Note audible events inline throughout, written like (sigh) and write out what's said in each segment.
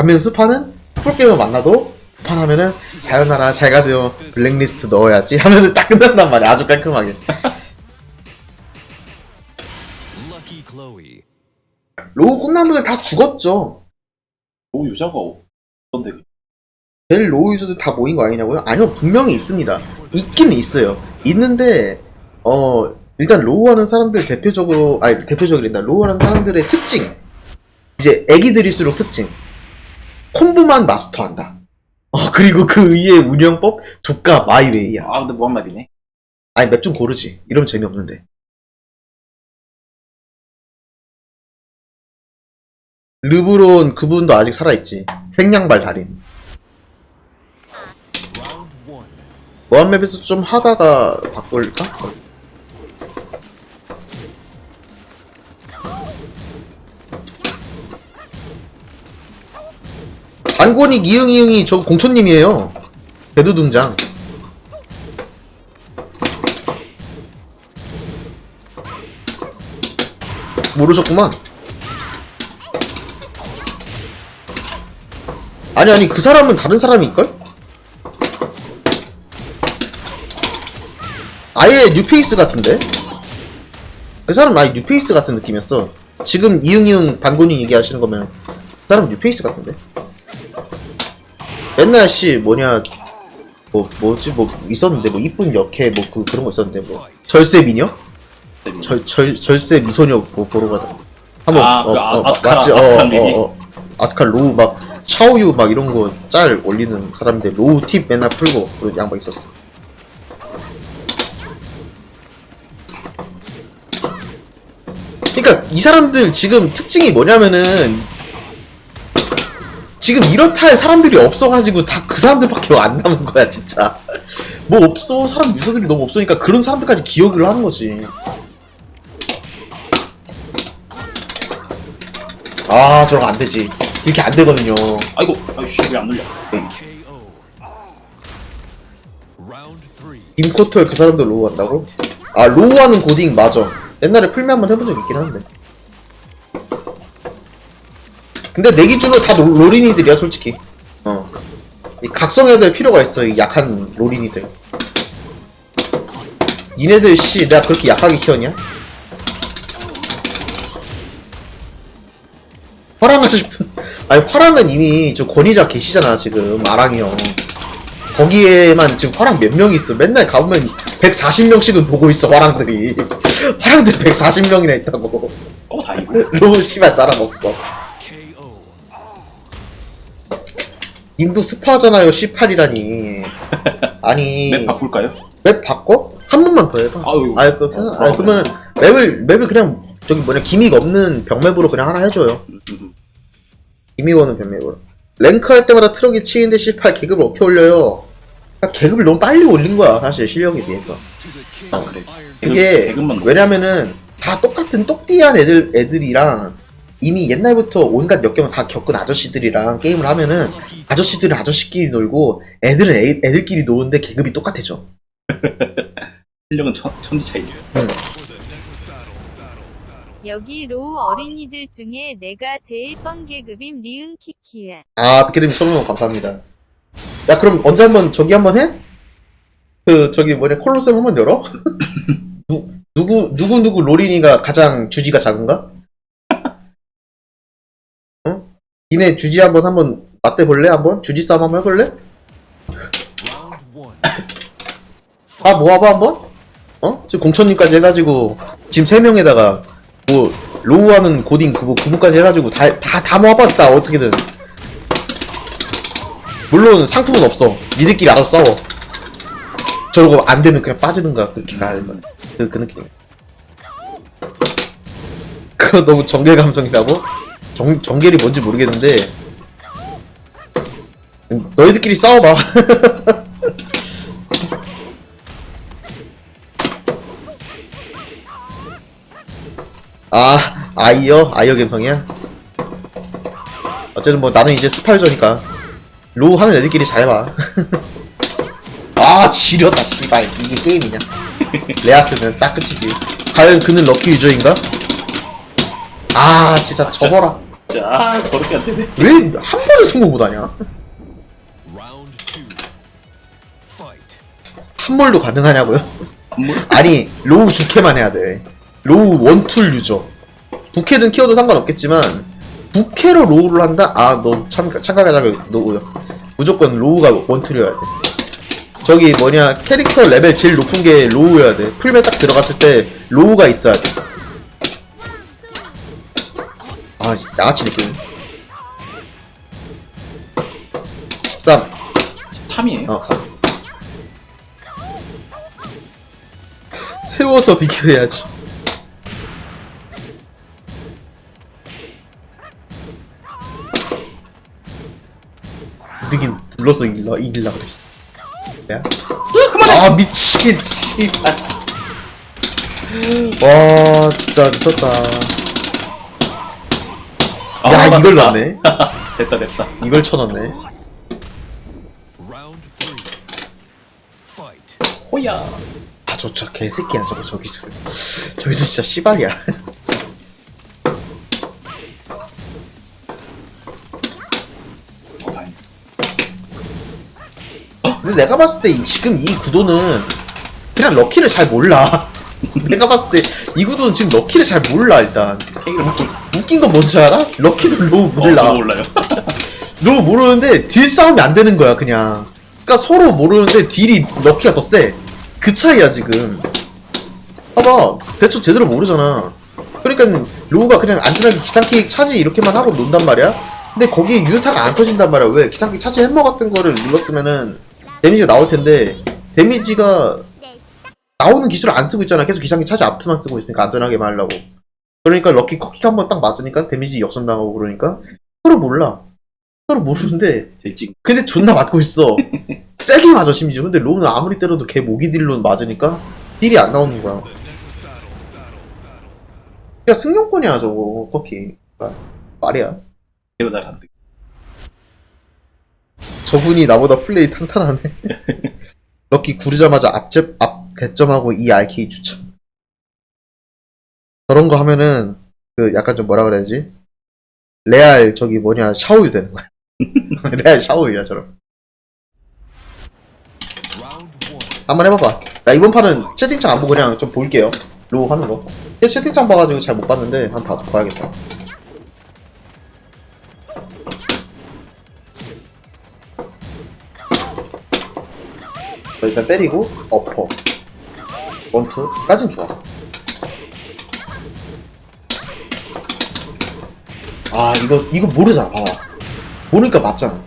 반면 스파는 풀게임을 만나도 스판 하면은 자연하라 잘 가세요. 블랙리스트 넣어야지 하면은 딱 끝난단 말이야. 아주 깔끔하게. 로우 꽃나무들 다 죽었죠. 뭐 유저가 없던데 제일 로우 유저들 다 모인 거 아니냐고요? 아니요 분명히 있습니다. 있긴 있어요. 있는데 어 일단 로우 하는 사람들 대표적으로 아니 대표적이란다 로우 하는 사람들의 특징. 이제 애기들일수록 특징 콤보만 마스터한다. 어 그리고 그 위에 운영법 조카 마이웨이야. 아 근데 뭐한 말이네 아니 맵 좀 고르지. 이러면 재미없는데. 르브론 그분도 아직 살아있지. 생양발 달인. 무한맵에서 좀 하다가 바꿀까? 안권이 이응 이응이 저 공초님이에요 대두 등장 모르셨구만 아니 아니 그 사람은 다른 사람일걸? 아예 뉴페이스 같은데? 그 사람 아예 뉴페이스 같은 느낌이었어. 지금 이응이응 반곤이 얘기하시는 거면 그 사람 뉴페이스 같은데? 옛날 씨 뭐냐 뭐 뭐지 뭐 있었는데 뭐 이쁜 역해 뭐 그 그런 거 있었는데 뭐 절세 미녀? 절, 절 절세 미소녀 뭐 보러 가다. 한번 아, 그 아- 아스카라, 맞지? 아스카라 얘기? 아스카 로우 막 샤오유 막 이런 거 짤 올리는 사람인데 로우 팁 맨날 풀고 그런 양반 있었어. 그러니까 이 사람들 지금 특징이 뭐냐면은 지금 이렇다 할 사람들이 없어가지고 다 그 사람들밖에 안 남은 거야 진짜. 뭐 없어. 사람 유저들이 너무 없으니까 그런 사람들까지 기억을 하는 거지. 아 저런 거안 되지. 이렇게 안 되거든요. 아이고 아이씨 왜안 눌려. 임코트에 그 사람들 로우 한다고? 아 로우 하는 고딩 맞아. 옛날에 풀메 한번 해본 적 있긴 한데 근데 내 기준으로 다 로, 로린이들이야 솔직히. 어. 이 각성해야 될 필요가 있어 이 약한 로린이들. 이네들 씨 내가 그렇게 약하게 키웠냐? 화랑하고 싶은 (laughs) 아니 화랑은 이미 저 권위자 계시잖아 지금 아랑이 형. 거기에만 지금 화랑 몇 명 있어? 맨날 가보면 140명씩은 보고 있어 화랑들이. (laughs) 화랑들 140명이나 있다고. 어 다행이고. 로우 씨발 사람 없어 님도 스파잖아요 18이라니 (laughs) 아니 맵 바꿀까요? 맵 바꿔? 한 번만 더 해봐 아유. 아니 그 어, 아니 그러면 맵을 맵을 그냥 저기 뭐냐 기믹 없는 병맵으로 그냥 하나 해줘요 음. 기믹 없는 병맵으로 랭크 할 때마다 트럭이 치인데 18 계급을 어떻게 올려요 아, 계급을 너무 빨리 올린 거야 사실 실력에 비해서. 아 그래. 그게 넣어. 왜냐면은 다 똑같은 똑띠한 애들 애들이랑 이미 옛날부터 온갖 역경을 다 겪은 아저씨들이랑 게임을 하면은 아저씨들은 아저씨끼리 놀고 애들은 애, 애들끼리 노는데 계급이 똑같아져. (laughs) 실력은 천, 천지 차이 여기 로우 어린이들 중에 내가 제일 뻥계급임 리은 키키야. 아 비키님 소문 감사합니다. 야 그럼 언제 한번 저기 한번 해? 그 저기 뭐냐 콜로세움 한번 열어? (laughs) 누, 누구 누구 누구 로린이가 가장 주지가 작은가? (laughs) 어? 니네 주지 한번 한번 맞대 볼래 한번 주지 싸움 한번 해볼래? (coughs) 아 모아봐 한번? 어? 지금 공천님까지 해가지고 지금 세 명에다가 뭐 로우하는 고딩 그거 그분까지 해가지고 다 다 다 모아봤다 어떻게든 물론 상품은 없어 니들끼리 알아서 싸워 저러고 안 되면 그냥 빠지는가 그렇게 가야 거 그, 그 느낌 그거 너무 정글 감성이라고? 정, 정글이 뭔지 모르겠는데 너희들끼리 싸워봐 (laughs) 아, 아이어? 아이어 감성이야? 어쨌든 뭐 나는 이제 스팔저니까 로우 하는 애들끼리 잘해봐 (laughs) 아 지렸다 씨발 이게 게임이냐 (laughs) 레아스는 딱 끝이지 과연 그는 럭키 유저인가? 아 진짜 접어라 자, 저렇게 안 되네. 왜 한 번에 승부 못하냐? 한 몰도 가능하냐고요? (laughs) 아니 로우 주캐만 해야 돼. 로우 원툴 유저. 부캐는 키워도 상관없겠지만 부캐로 로우를 한다? 아 너 참가 참가자가 노우요 무조건 로우가 원툴이어야 돼. 저기 뭐냐 캐릭터 레벨 제일 높은 게 로우여야 돼. 풀메 딱 들어갔을 때 로우가 있어야 돼아 양아치 느낌. 13 참이에요. 어, 가. 세워서 비교해야지. 이득인 눌러서 이길라 이길라 그래. 야? 아 미치겠 씨발. 와 진짜 미쳤다. 아, 야 맞다. 이걸 넣네. (laughs) 됐다, 됐다. 이걸. Fight. 호야. 아, 저, 저 개새끼야, 저거, 저기서. 저기서 진짜 씨발이야. 근데 내가 봤을 때 이- 지금 이 구도는 그냥 럭키를 잘 몰라. (laughs) 내가 봤을 때 이 구도는 지금 럭키를 잘 몰라, 일단. 케이크를 먹고. 웃긴 건 뭔지 알아? 럭키도 로우 어, 몰라. 몰라요. (laughs) 로우 모르는데 딜 싸움이 안 되는 거야, 그냥. 그니까 서로 모르는데 딜이 럭키가 더 세. 그 차이야, 지금. 봐봐. 대충 제대로 모르잖아. 그러니까 로우가 그냥 안전하게 기상킥 차지 이렇게만 하고 논단 말이야. 근데 거기에 유타가 안 터진단 말이야. 왜? 기상킥 차지 햄머 같은 거를 눌렀으면은 데미지가 나올 텐데 데미지가 나오는 기술을 안 쓰고 있잖아. 계속 기상킥 차지 앞트만 쓰고 있으니까 안전하게만 하려고. 그러니까 럭키 커킥 한 번 딱 맞으니까 데미지 역전당하고 그러니까 서로 몰라. 서로 모르는데. 근데 존나 맞고 있어. (laughs) 세게 맞아 심지어. 근데 로우는 아무리 때려도 걔 모기 딜로 맞으니까 딜이 안 나오는 거야. 야 승용권이야 저거 터키. 말이야. 배우자 간대. 저분이 나보다 플레이 탄탄하네. (laughs) 럭키 구르자마자 앞집 앞 대점하고 이 RK 추천. 저런 거 하면은 그 약간 좀 뭐라 그래야지? 레알 저기 뭐냐 샤오유 되는 거야. (laughs) 레알 샤오유야 저런. 한번 해봐봐. 나 이번 판은 채팅창 안 보고 그냥 좀 볼게요. 로우 하는 거. 채팅창 봐가지고 잘 못 봤는데 한번 봐, 봐야겠다. 자, 일단 때리고 어퍼 원투 까진 좋아. 아 이거 이거 모르잖아. 봐봐. 모르니까 맞잖아.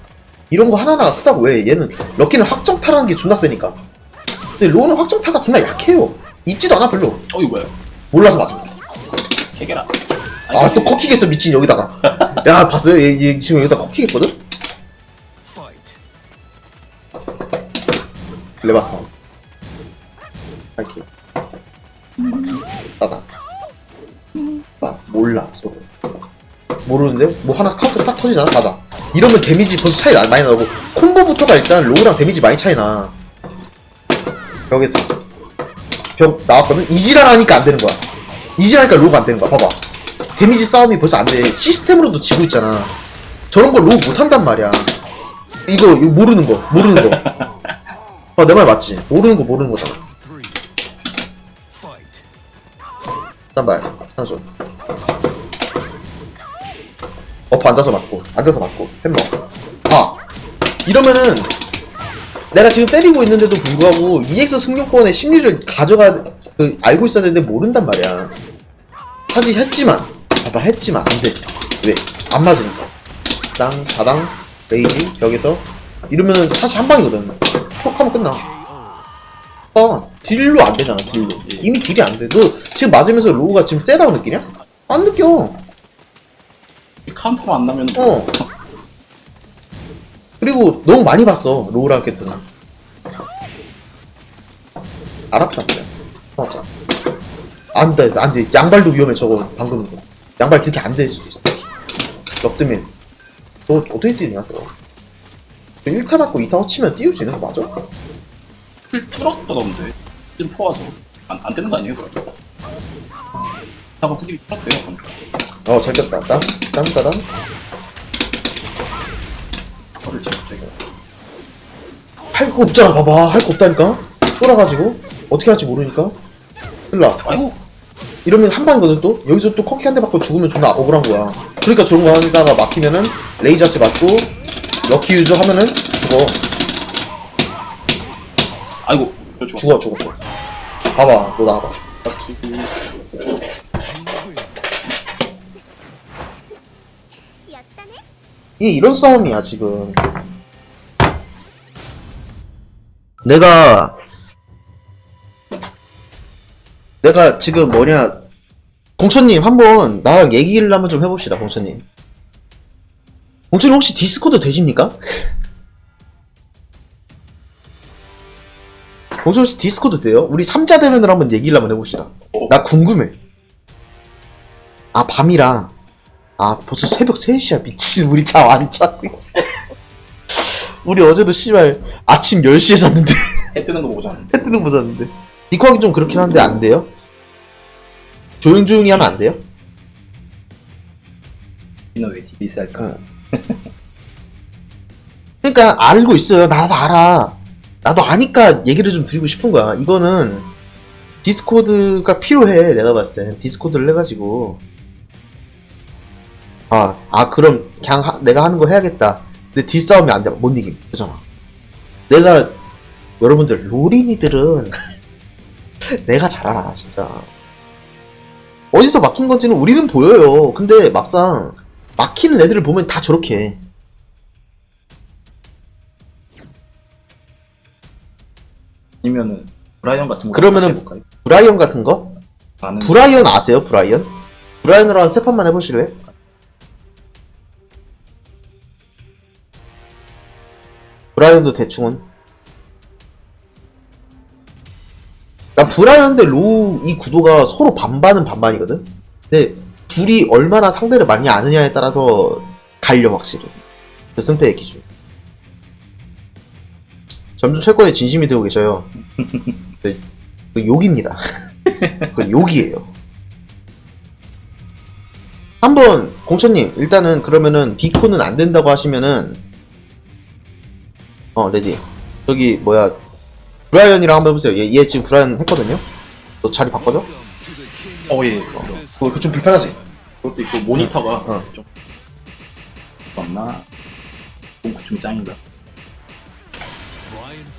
이런 거 하나하나가 크다고 왜? 얘는 럭키는 확정 타라는 게 존나 세니까. 근데 로우는 확정타가 존나 약해요. 있지도 않아 별로. 어, 이거 뭐야? 몰라서 맞아. 케게라. 아또 커킥했어 미친 여기다가. (laughs) 야 봤어요? 얘, 얘 지금 여기다 커킥했거든? 레바타. 할게. 따다. 나 몰라 서로. 모르는데 뭐 하나 카운터 딱 터지잖아 맞아. 이러면 데미지 벌써 차이 나, 많이 나고 콤보부터가 일단 로우랑 데미지 많이 차이 나. 벽에서 벽 나왔거든. 이지랄 하니까 안 되는 거야. 이지랄 하니까 로우가 안 되는 거야. 봐봐. 데미지 싸움이 벌써 안 돼. 시스템으로도 지고 있잖아. 저런 걸 로우 못 한단 말이야. 이거, 이거 모르는 거, 모르는 거. 아, (laughs) 내 말 맞지? 모르는 거 모르는 거잖아. 딴발, 산소. 어퍼 앉아서 맞고, 앉아서 맞고, 햄머. 아! 이러면은, 내가 지금 때리고 있는데도 불구하고, EX 승용권의 심리를 가져가, 그, 알고 있어야 되는데 모른단 말이야. 사실 했지만, 봐봐, 했지만, 안 돼. 왜? 안 맞으니까. 땅, 다당, 레이지, 벽에서. 이러면은 사실 한 방이거든. 톡 하면 끝나. 아, 딜로 안 되잖아, 딜로. 이미 딜이 안 돼. 너 지금 맞으면서 로우가 지금 세다고 느끼냐? 안 느껴. 카운터만 안 나면. 어. 그리고 너무 많이 봤어, 로우랑 캐트는. 알았다, 그냥. 어. 안 돼, 안 돼. 양발도 위험해, 저거, 방금 거. 양발 그렇게 안 될 수도 있어. 역드민. 너 어떻게 뛰냐, 저거. 1타 맞고 2타 허치면 띄울 수 있는 거 맞아? 풀 뚫었던데. 좀 포와서. 안, 안 되는 거 아니에요? 트립이 뚫었어요. 방금. 어, 잘 꼈다. 땀, 땀, 따담. 헐 진짜 이거 할거 없잖아 봐봐. 할 거 없다니까. 쫄아가지고. 어떻게 할지 모르니까. 일라 아이고. 이러면 한 방이거든 또. 여기서 또 커키 한 대 맞고 죽으면 존나 억울한 거야. 그러니까 저런 거 하다가 막히면은 레이저스 맞고 럭키 유저 하면은 죽어. 아이고 저 죽어. 죽어 죽어 봐봐 너 나와봐 이게 이런 싸움이야 지금. 내가 내가 지금 뭐냐 공천님 한번 나랑 얘기를 한번 좀 해봅시다 공천님. 공천님 혹시 디스코드 되십니까? (laughs) 공천 혹시 디스코드 돼요? 우리 3자 대면을 한번 얘기를 한번 해봅시다. 나 궁금해. 아 밤이라 아 벌써 새벽 3시야. 미친 우리 잠 안 자고 있어. 우리 어제도 씨발 아침 10시에 잤는데. 해 뜨는 거 보고 자는데. 해 뜨는 거 잤는데. 디코하기 좀 그렇긴 한데 안 돼요? 조용조용히 하면 안 돼요? 이너 왜 디스 할까 그러니까 알고 있어요. 나도 알아. 나도 아니까 얘기를 좀 드리고 싶은 거야. 이거는 디스코드가 필요해 내가 봤을 때 디스코드를 해가지고 아, 아 그럼 그냥 하- 내가 하는 거 해야겠다 근데 딜싸움이 안 돼 못 이김 그잖아 내가 여러분들 롤이니들은 (laughs) 내가 잘 알아 진짜 어디서 막힌 건지는 우리는 보여요 근데 막상 막히는 애들을 보면 다 저렇게 해 아니면은 브라이언 같은 거 그러면은- 해볼까요? 브라이언 같은 거? 브라이언 아세요? 브라이언? 브라이언으로 한 세 판만 해보실래요? 브라이언도 대충은? 나대 로우 이 구도가 서로 반반은 반반이거든? 근데 둘이 얼마나 상대를 많이 아느냐에 따라서 갈려 확실히. 그 승패의 기준. 점점 채권에 진심이 되고 계셔요. 그, 그 욕입니다. 그 욕이에요. 한번 공천님 일단은 그러면은 디코는 안 된다고 하시면은 어 레디 저기 뭐야 브라이언이랑 한번 해보세요. 얘, 얘 지금 브라이언 했거든요. 너 자리 바꿔줘? 어예 그거 그거 좀 불편하지? 그것도 있고 모니터가 어. 좀 맞나 좀, 좀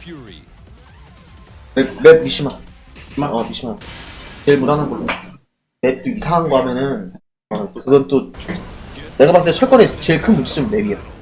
Fury. 맵, 맵 미시마. 막어 미시마. 제일 무난한 걸로. 맵도 이상한 거 하면은 어 그건 또 내가 봤을 때 철권의 제일 큰 문제점은 맵이야.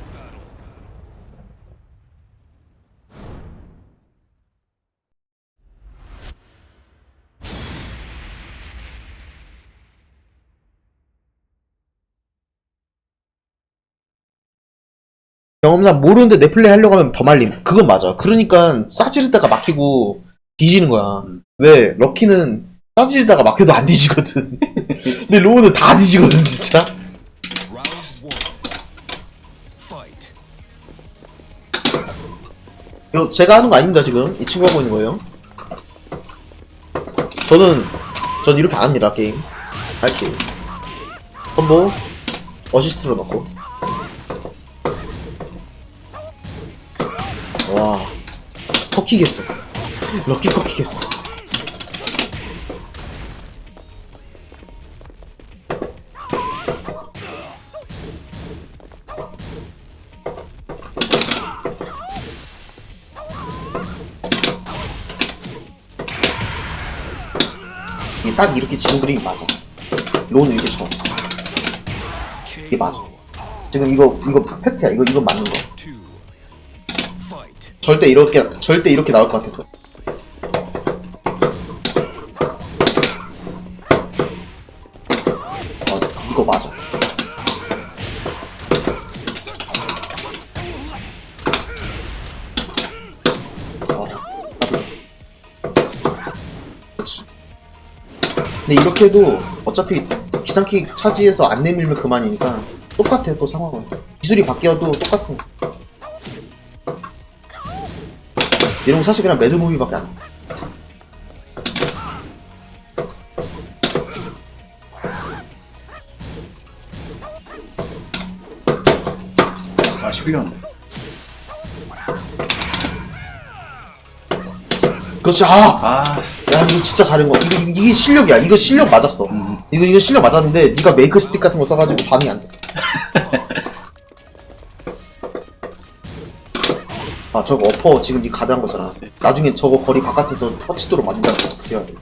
경험상 모르는데 내 플레이 하려고 하면 더 말림. 그건 맞아. 그러니까 싸지르다가 막히고 뒤지는 거야. 왜? 럭키는 싸지르다가 막혀도 안 뒤지거든. (laughs) 근데 로우는 다 뒤지거든, 진짜. 이거 제가 하는 거 아닙니다, 지금. 이 친구가 하고 있는 거예요. 저는, 전 이렇게 안 합니다, 게임. 할게요. 콤보, 어시스트로 넣고. 와, 커키겠어. 럭키 커키겠어. 이게 딱 이렇게 지는 그림이 맞아. 로우는 이렇게 쳐. 이게 맞아. 지금 이거, 이거 팩트야. 이거, 이거 맞는 거. 절대 이렇게 절대 이렇게 나올 것 같았어. 어, 이거 맞아. 근데 이렇게 해도 어차피 기상킥 차지해서 안 내밀면 그만이니까 똑같아 또 상황은 기술이 바뀌어도 똑같은 거. 이런 거 사실 그냥 매드무비밖에 안 돼. 아 11년인데 그렇지 아! 아, 야 이거 진짜 잘한 거 이거, 이거- 이게 실력이야 이거 실력 맞았어 음. 이거 이거 실력 맞았는데 네가 메이크 스틱 같은 거 써가지고 반응이 안 됐어 (laughs) 아 저거 어퍼 지금 이 가드한 거잖아. 나중에 저거 거리 바깥에서 터치도로 맞는다는 거 어떻게 해야 돼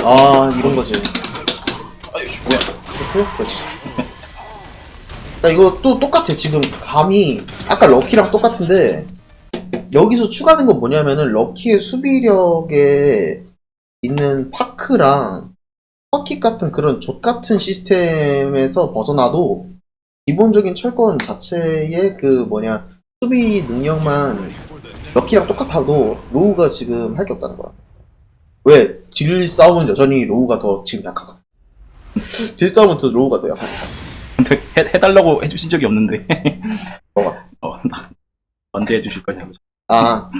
아 이런 거지 아이씨, 뭐야. 세트? 그렇지. 나 이거 또 똑같아. 지금 감이 아까 럭키랑 똑같은데 여기서 추가된 건 뭐냐면은 럭키의 수비력에 있는 파크랑 퍼킥 같은 그런 족 같은 시스템에서 벗어나도 기본적인 철권 자체의 그 뭐냐 수비 능력만 럭키랑 똑같아도 로우가 지금 할 게 없다는 거야. 왜? 질 싸움은 여전히 로우가 더 지금 약하거든. (laughs) 딜 싸움은 더 로우가 더 약하니까. 근데 해, 해달라고 해주신 적이 없는데. (laughs) 뭐가? 어, 나 언제 해주실 거냐고. 아.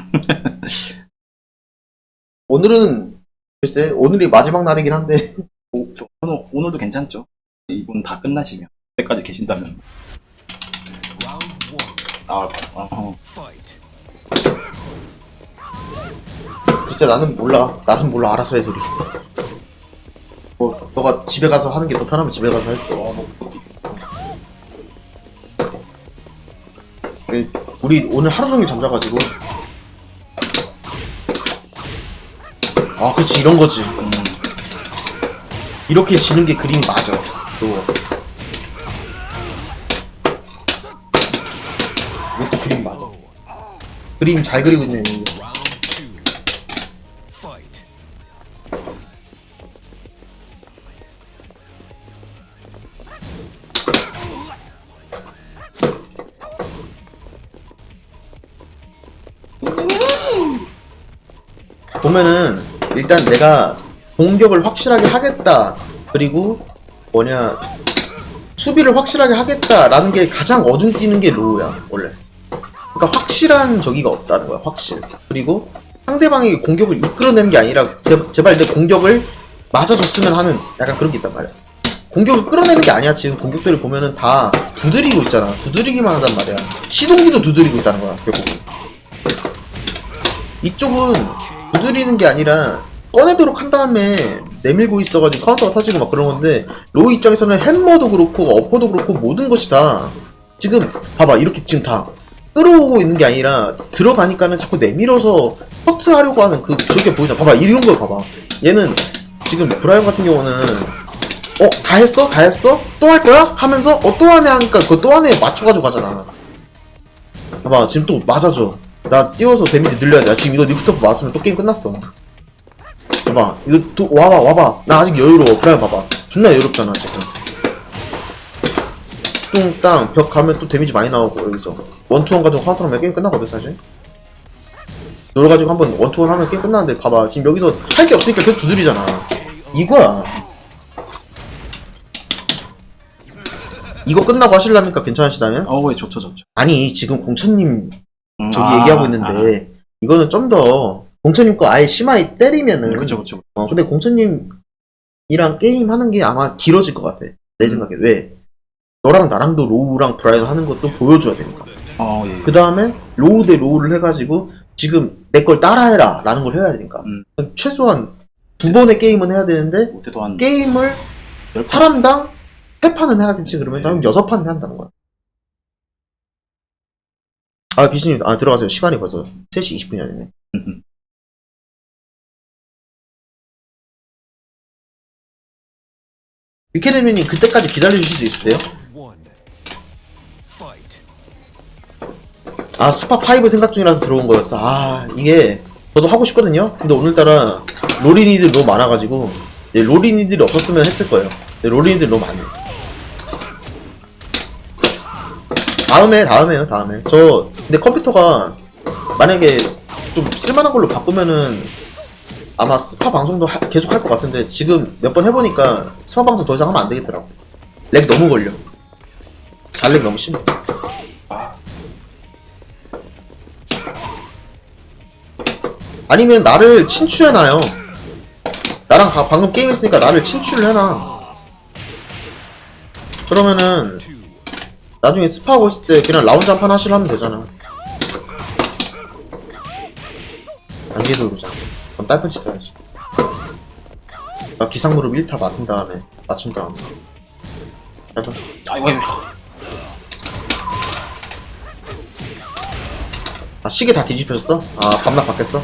오늘은, 글쎄, 오늘이 마지막 날이긴 한데, (laughs) 오, 저, 오늘, 오늘도 괜찮죠? 이분 다 끝나시면. 그때까지 계신다면. Round one. 나 글쎄, 나는 몰라. 나는 몰라. 알아서 해, 소리. 뭐, 너가 집에 가서 하는 게 더 편하면 집에 가서. 뭐. 우리- 우리 오늘 하루 종일 잠자가지고. 아, 그치, 이런 거지. 음, 이렇게 지는 게 그림이 맞아. 또. 이것도 그림 맞아. 그림 잘 그리고 있네. 보면은 일단 내가 공격을 확실하게 하겠다. 그리고 뭐냐 수비를 확실하게 하겠다라는 게 가장 어중 뛰는 게 로우야 원래. 그러니까 확실한 저기가 없다는 거야 확실. 그리고 상대방이 공격을 이끌어내는 게 아니라 제, 제발 내 공격을 맞아줬으면 하는 약간 그런 게 있단 말이야. 공격을 끌어내는 게 아니야. 지금 공격들을 보면은 다 두드리고 있잖아. 두드리기만 하단 말이야. 시동기도 두드리고 있다는 거야, 결국은. 이쪽은 두드리는 게 아니라 꺼내도록 한 다음에 내밀고 있어가지고 카운터가 터지고 막 그런 건데 로우 입장에서는 햄머도 그렇고 어퍼도 그렇고 모든 것이 다 지금 봐봐 이렇게 지금 다 끌어오고 있는 게 아니라 들어가니까는 자꾸 내밀어서 커트하려고 하는 그 저게 보이잖아. 봐봐 이런 거 봐봐. 얘는 지금 브라이언 같은 경우는 어 다 했어? 다 했어? 또 할 거야? 하면서 어 또 하네 하니까 그 또 하네 맞춰가지고 가잖아. 봐봐 지금 또 맞아줘. 나 띄워서 데미지 늘려야 돼. 나 지금 이거 리프트 맞으면 또 게임 끝났어. 봐봐 이거 또 와봐 와봐. 나 아직 여유로워. 브라이언 봐봐. 존나 여유롭잖아 지금 뚱땅 벽 가면 또 데미지 많이 나오고 여기서. 원투원 가지고 카운터하면 게임 끝나거든 사실. 놀아가지고 한번 원투원 하면 게임 끝나는데 봐봐. 지금 여기서 할 게 없으니까 계속 두드리잖아. 이거야. 이거 끝나고 하실랍니까? 괜찮으시다면? 어, 왜 좋죠, 좋죠. 아니 지금 공천님 음, 저기 아, 얘기하고 있는데 이거는 좀 더 공천님 거 아예 심하게 때리면은 아, 그쵸, 그쵸. 어, 근데 공천님이랑 게임 하는 게 아마 길어질 것 같아. 내 생각에. 왜 너랑 나랑도 로우랑 브라이언 하는 것도 보여줘야 되니까 어, 예. 그 다음에 로우 대 로우를 해가지고 지금 내 걸 따라해라 라는 걸 해야 되니까 음. 최소한 두 번의 게임은 해야 되는데 못해도 한 게임을 열 판? 사람당 세 판은 해야겠지 그러면 한 여섯 판은 해야 한다는 거야 아 비신님 아 들어가세요 시간이 벌써 3시 20분이 됐네 음, 위케르미님 그때까지 기다려주실 수 있으세요? 아 스파 5 생각 중이라서 들어온 거였어 아 이게 저도 하고 싶거든요 근데 오늘따라 로린이들 너무 많아가지고 네, 로린이들이 없었으면 했을 거예요 네, 로린이들 너무 많아요 다음에 다음에요 다음에 저 근데 컴퓨터가 만약에 좀 쓸만한 걸로 바꾸면은 아마 스파 방송도 하- 계속 할 것 같은데 지금 몇 번 해보니까 스파 방송 더 이상 하면 안 되겠더라고. 렉 너무 걸려. 잘렉 너무 심해. 아니면 나를 친추해놔요. 나랑 가- 방금 게임했으니까 나를 친추를 해놔. 그러면은 나중에 스파 하고 있을 때 그냥 라운지 한판 하시려 하면 되잖아. 안개 돌고자. 그럼 딸펀치 써야지. 나 기상무릎 1타 맞은 다음에 맞춘 다음에. 맞아. 아이고 아이고 아 시계 다 뒤집혀졌어? 아 밤낮 바뀌었어?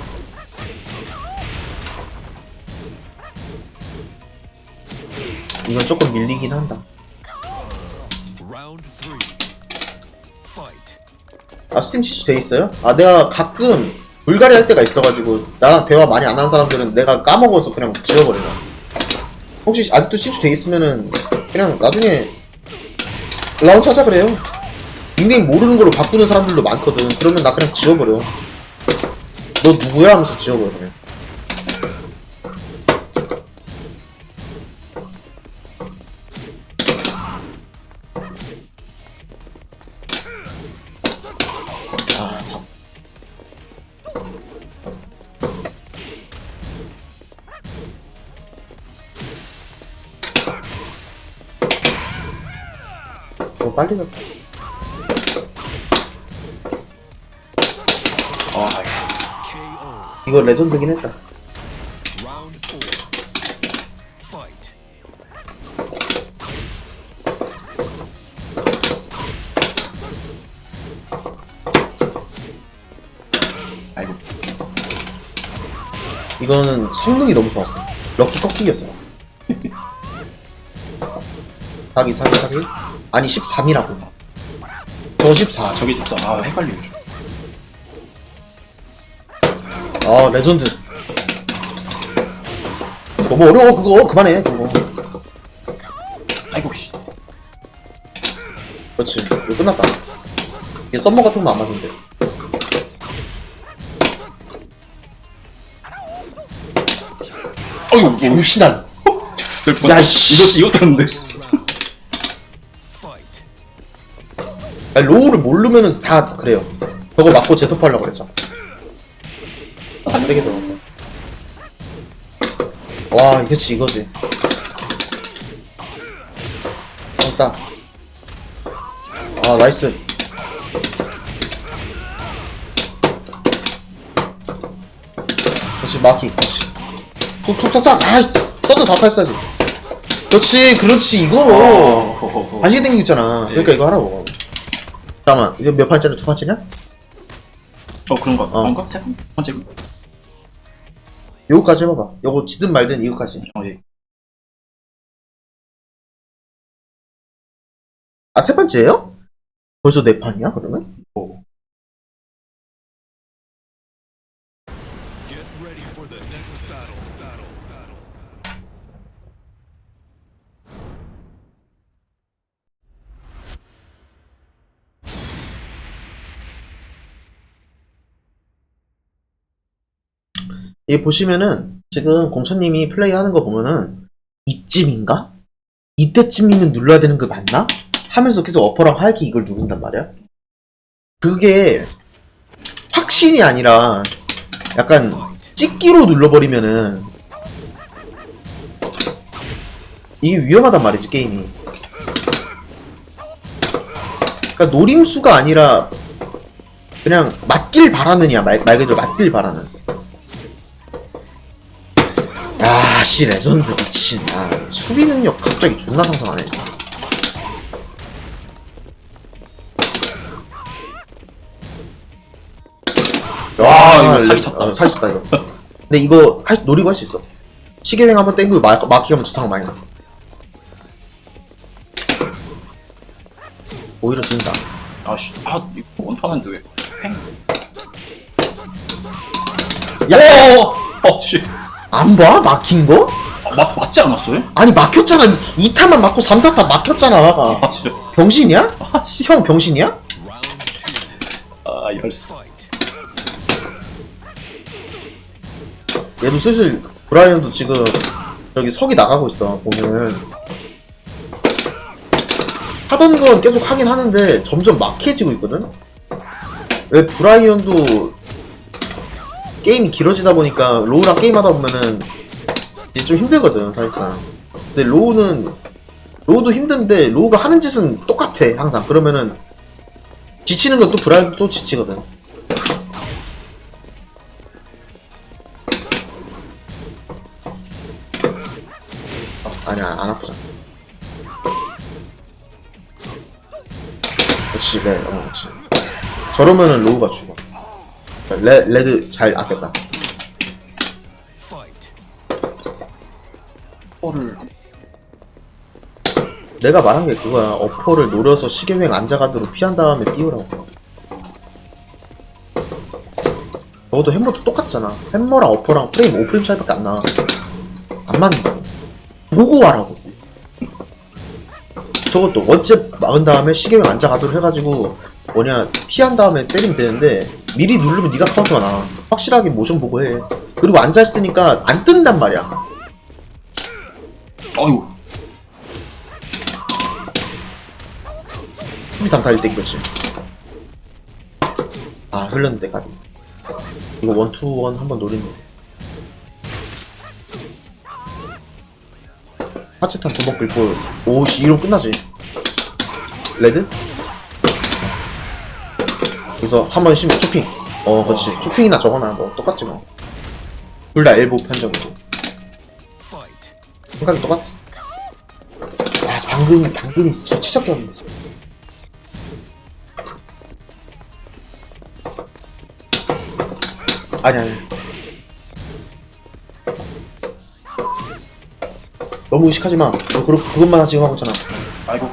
이건 조금 밀리긴 한다. 아 스팀 치즈 돼 있어요? 아 내가 가끔 불가리 할 때가 있어가지고 나랑 대화 많이 안 하는 사람들은 내가 까먹어서 그냥 지워버려. 혹시 아직도 친추 돼 있으면은 그냥 나중에 라운치 하자 그래요. 닉네임 모르는 걸로 바꾸는 사람들도 많거든. 그러면 나 그냥 지워버려. 너 누구야 하면서 지워버려 그냥. 잡다. 아. 이거 레전드긴 했다. 아이고 이거는 성능이 너무 좋았어. 럭키 꺾기였어. (laughs) 사기 사기 사기? 아니 13이라고. 저 14. 아 저기 진짜 아 헷갈리네 아 레전드. 너무 어려워 그거 그만해 그거. 아이고 씨 그렇지 이거 끝났다. 이게 썸머 같은 거안 맞는데. 어이구 병신한. 야 야, 씨. 이거 이거 떴는데 아니, 로우를 모르면은 다 그래요. 저거 맞고 제토프 하려고 그랬죠. 아, 세게 들어갔다. 와, 이거지, 이거지. 됐다. 아, 나이스. 그렇지, 마키. 그렇지. 툭 툭툭툭! 아이! 서드 4탈 지 그렇지, 그렇지, 이거! 어, 반시계 땡기고 있잖아. 그러니까 이거 하라고. 잠깐만, 이거 몇 판짜리 두 판짜리냐? 어 그런가 어. 그런가 세 번째 요거까지 해봐봐. 요거 지든 말든 이거까지. 어 예 아, 세 번째예요? 벌써 네 판이야, 그러면? Get 이 보시면은, 지금 공천님이 플레이 하는 거 보면은, 이쯤인가? 이때쯤이면 눌러야 되는 거 맞나? 하면서 계속 어퍼랑 하이킥 이걸 누른단 말이야? 그게, 확신이 아니라, 약간, 찍기로 눌러버리면은, 이게 위험하단 말이지, 게임이. 그러니까 노림수가 아니라, 그냥 맞길 바라느냐, 말, 말 그대로 맞길 바라는. 야, 씨, 레전드 미친. 야, 수비 능력 갑자기 존나 상승하네. 와, 이거 레- 사기 쳤다. 어, 사기 쳤다, 이거. 근데 이거 할, 수- 노리고 할 수 있어. 시계횡 한번 땡기고 마, 마키하면 주상 많이 나. 오히려 진다. 아씨 아 이거 원판한데 왜 팽? 야, 어씨 안 봐? 막힌 거? 아, 맞 맞지 않았어요? 아니, 막혔잖아. 2타만 맞고 3, 4타 막혔잖아. 아 진짜 병신이야? 아씨 형 병신이야? 아 열쇠. 얘도 슬슬 브라이언도 지금 저기 석이 나가고 있어 보면은 하던 건 계속 하긴 하는데 점점 막해지고 있거든. 왜 브라이언도 게임이 길어지다 보니까 로우랑 게임하다 보면은 이제 좀 힘들거든 사실상. 근데 로우는 로우도 힘든데 로우가 하는 짓은 똑같아 항상. 그러면은 지치는 것도 브라이언도 또 지치거든. 어, 아니야 안 아프잖아. 그렇지, 네, 어, 그렇지. 저러면은 로우가 죽어. 레, 레드 잘 아꼈다. 포를 내가 말한 게 그거야. 어퍼를 노려서 시계횡 안자가드로 피한 다음에 띄우라고. 너도 햄머도 똑같잖아. 햄머랑 어퍼랑 프레임 5프레임 차이밖에 안 나. 안 맞는다고. 보고 와라고. 저것도 원잽 막은 다음에 시계횡 안자가드로 해가지고 뭐냐 피한 다음에 때리면 되는데 미리 누르면 네가 카운터가 나. 확실하게 모션 보고 해. 그리고 앉아있으니까 안 뜬단 말이야. 어이구 3 3 1대 이거지. 아, 흘렸는데, 까비. 이거 원투원 한번 노리는데. 하체탄 두번 긁고, 오씨, 이러면 끝나지. 레드? 여기서 한번 심으면 추핑. 어, 그렇지. 추핑이나 저거나 뭐, 똑같지 뭐. 둘 다 엘보 판정이고. 생각이 똑같았어. 아, 방금, 방금이 진짜 치적이었는데. 아니, 아니. 너무 의식하지 마. 너 그러, 그것만 지금 하고 있잖아. 아이고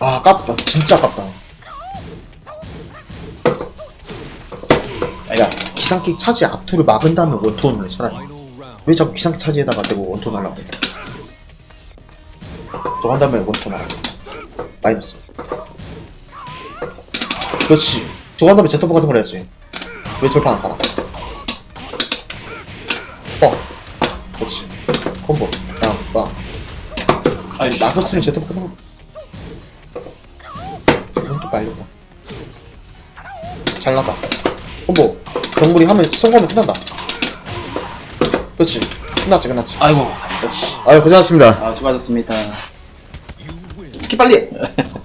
아, 아깝다. 진짜 아깝다. 야, 기상킥 차지 앞투를 막은 다음에 원투원을 해, 차라리. 왜 자꾸 기상킥 차지에다가 대고 원투 하려고 해? 저거 한 다음에 원투 나가. 마이너스. 그렇지. 저거 한 다음에 제터프 같은 걸 해야지. 왜 절판 안 깔아? 어. 그렇지. 콤보. 빵, 빵. 아이 나갔으면 제터프 끝난 거. 잘 나가. 콤보. 정물이 하면 성공하면 끝난다. 그렇지. 끝났지, 끝났지. 아이고 그렇지. 아유, 고생하셨습니다. 아 수고하셨습니다. 스킵 빨리 (laughs)